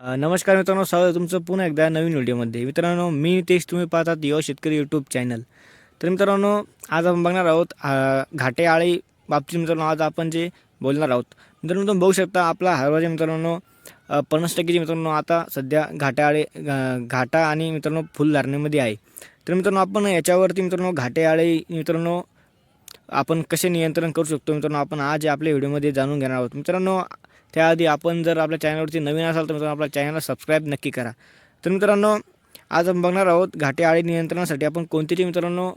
नमस्कार मित्रांनो स्वागत तुमचं पुन्हा एकदा नवीन व्हिडिओमध्ये. मित्रांनो मी तेच तुम्ही पाहतात युवा शेतकरी यूट्यूब चॅनल तर मित्रांनो आज आपण बघणार आहोत घाटे आळी बाबतीत मित्रांनो आज आपण जे बोलणार आहोत. मित्रांनो तुम्ही बघू शकता आपला हरभरा मित्रांनो पन्नास टक्केचे मित्रांनो आता सध्या घाटे आळे घाटा आणि मित्रांनो फुल धारणेमध्ये आहे. तर मित्रांनो आपण याच्यावरती मित्रांनो घाटे आळे मित्रांनो आपण कसे नियंत्रण करू शकतो मित्रांनो आपण आज आपल्या व्हिडिओमध्ये जाणून घेणार आहोत. मित्रांनो त्याआधी आपण जर आपल्या चॅनलवरती नवीन असाल तर मित्रांनो आपल्या चॅनलला सबस्क्राईब नक्की करा. तर मित्रांनो आज आपण बघणार आहोत घाटे आळी नियंत्रणासाठी आपण कोणते मित्रांनो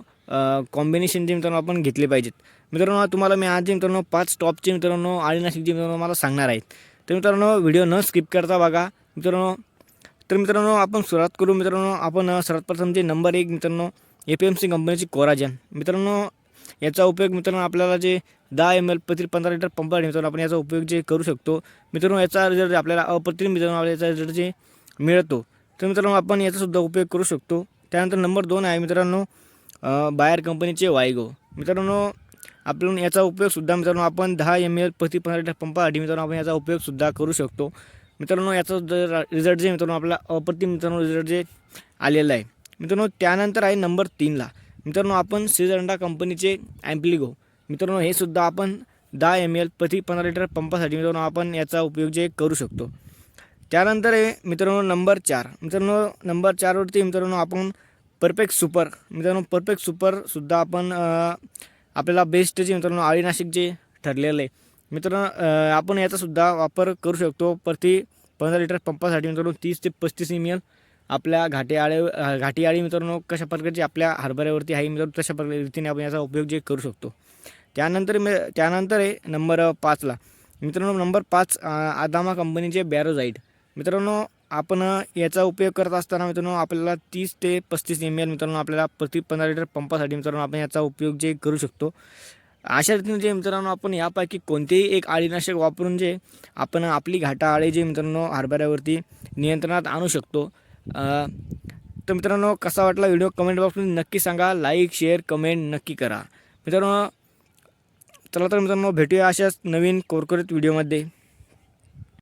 कॉम्बिनेशन जे मित्रांनो आपण घेतले पाहिजेत. मित्रांनो तुम्हाला मी आज जे मित्रांनो पाच टॉपचे मित्रांनो आळीनाशिक जे मित्रांनो मला सांगणार आहेत. तर मित्रांनो व्हिडिओ न स्किप करता बघा. मित्रांनो तर मित्रांनो आपण सुरुवात करू मित्रांनो. आपण सर्वात प्रथम जे नंबर एक मित्रांनो ए पी एम सी कंपनीची कोराजन. मित्रांनो याचा उपयोग मित्रांनो आपल्याला जे दहा एम एल प्रति पंधरा लिटर पंप मित्रांनो आपण याचा उपयोग जे करू शकतो. मित्रांनो याचा रिझल्ट आपल्याला अप्रतिम मित्रांनो आपल्याला याचा रिझल्ट जे मिळतो तर मित्रांनो आपण याचासुद्धा उपयोग करू शकतो. त्यानंतर नंबर दोन आहे मित्रांनो बायर कंपनीचे वायगो मित्रांनो आपण याचा उपयोगसुद्धा मित्रांनो आपण दहा एम एल प्रति पंधरा लिटर पंपासाठी मित्रांनो आपण याचा उपयोगसुद्धा करू शकतो. मित्रांनो याचा जर रिझल्ट जे मित्रांनो आपला अप्रतिम मित्रांनो रिझल्ट जे आलेला आहे. मित्रांनो त्यानंतर आहे नंबर तीनला. मित्रांनो आपण सिजंडा कंपनीचे ॲम्प्लिगो मित्रांनो हे सुद्धा आपण दहा एम एल प्रति पंधरा लिटर पंपासाठी मित्रांनो आपण याचा उपयोग जे करू शकतो. त्यानंतर आहे मित्रांनो नंबर चार. मित्रांनो नंबर चारवरती मित्रांनो आपण परफेक्ट सुपर मित्रांनो परफेक्ट सुपरसुद्धा आपण आपल्याला बेस्ट जे मित्रांनो आळीनाशिक जे ठरलेलं आहे. मित्रांनो आपण याचासुद्धा वापर करू शकतो प्रति पंधरा लिटर पंपासाठी मित्रांनो तीस ते पस्तीस एम एल आपल्या घाटी आळे घाटी आळी मित्रांनो कशा प्रकारची आपल्या हरभऱ्यावरती आहे मित्रांनो तशा प्रकारे रीतीने आपण याचा उपयोग जे करू शकतो. त्यानंतर मी त्यानंतर आहे नंबर पाचला. मित्रांनो नंबर पाच आदामा कंपनीचे बॅरोजाईट मित्रांनो आपण याचा उपयोग करत असताना मित्रांनो आपल्याला तीस ते पस्तीस एम एल मित्रांनो आपल्याला प्रति पंधरा लिटर पंपासाठी मित्रांनो आपण याचा उपयोग जे करू शकतो. अशा रीतीने जे मित्रांनो आपण यापैकी कोणतेही एक आळीनाशक वापरून जे आपण आपली घाटा आळी जे मित्रांनो हरभऱ्यावरती नियंत्रणात आणू शकतो. तर मित्रांनो कसा वाटला व्हिडिओ कमेंट बॉक्समध्ये नक्की सांगा. लाईक शेअर कमेंट नक्की करा. मित्रांनो चला तर मित्रांनो भेटूया अशाच नवीन कोरकोरीत व्हिडिओमध्ये.